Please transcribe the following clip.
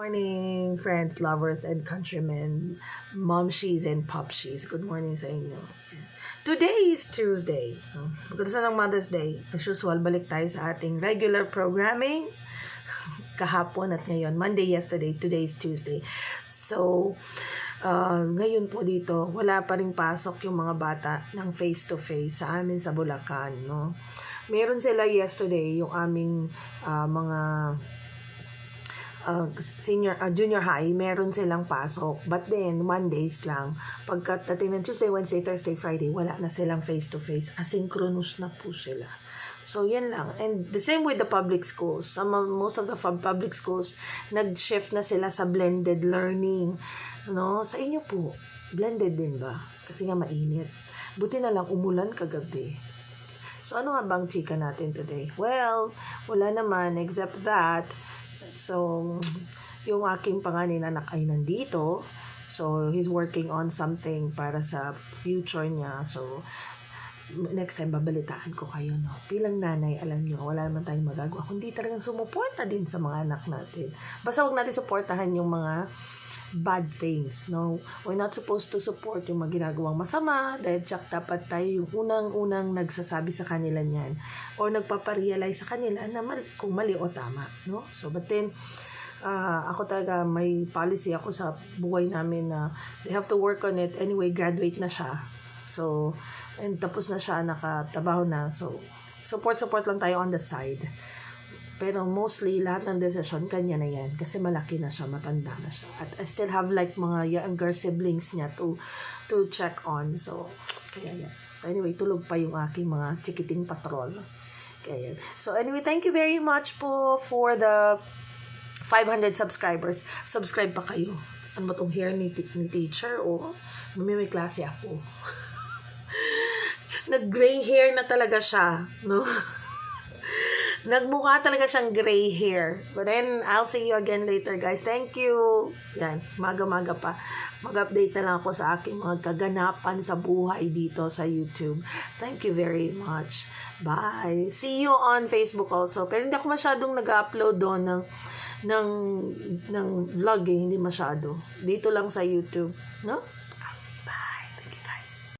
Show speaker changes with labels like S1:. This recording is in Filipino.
S1: morning, friends, lovers, and countrymen, momshies and popshies. Good morning sa inyo. Today is Tuesday. na ng Mother's Day, as usual, balik tayo sa ating regular programming kahapon at ngayon. Monday, yesterday, today is Tuesday. So, uh, ngayon po dito, wala pa rin pasok yung mga bata ng face-to-face sa amin sa Bulacan, no? Meron sila yesterday, yung aming uh, mga uh, senior uh, junior high, meron silang pasok. But then, Mondays lang. Pagkatating ng Tuesday, Wednesday, Thursday, Friday, wala na silang face-to-face. Asynchronous na po sila. So, yan lang. And the same with the public schools. Some of, most of the public schools, nag-shift na sila sa blended learning. No? Sa inyo po, blended din ba? Kasi nga mainit. Buti na lang umulan kagabi. So, ano nga bang chika natin today? Well, wala naman except that. So, yung aking panganin anak ay nandito. So, he's working on something para sa future niya. So, next time babalitaan ko kayo, no? Bilang nanay, alam niyo, wala naman tayong magagawa. Kundi talagang sumuporta din sa mga anak natin. Basta huwag natin suportahan yung mga bad things, no? We're not supposed to support yung mga ginagawang masama dahil tsak dapat tayo yung unang-unang nagsasabi sa kanila niyan or nagpaparealize sa kanila na mal- kung mali o tama, no? So, but then, ah, ako talaga may policy ako sa buhay namin na they have to work on it anyway, graduate na siya. So, and tapos na siya, nakatabaho na. So, support-support lang tayo on the side. Pero mostly, lahat ng decision, kanya na yan. Kasi malaki na siya, matanda na siya. At I still have like mga younger siblings niya to, to check on. So, kaya yan. So anyway, tulog pa yung aking mga chikiting patrol. Kaya yan. So anyway, thank you very much po for the 500 subscribers. Subscribe pa kayo. Ano ba tong hair ni, ni teacher? O, may, klase ako. Nag-gray hair na talaga siya, no? Nagmukha talaga siyang gray hair. But then, I'll see you again later, guys. Thank you. Yan, maga-maga pa. Mag-update na lang ako sa aking mga kaganapan sa buhay dito sa YouTube. Thank you very much. Bye. See you on Facebook also. Pero hindi ako masyadong nag-upload doon ng ng ng vlog eh, hindi masyado. Dito lang sa YouTube, no?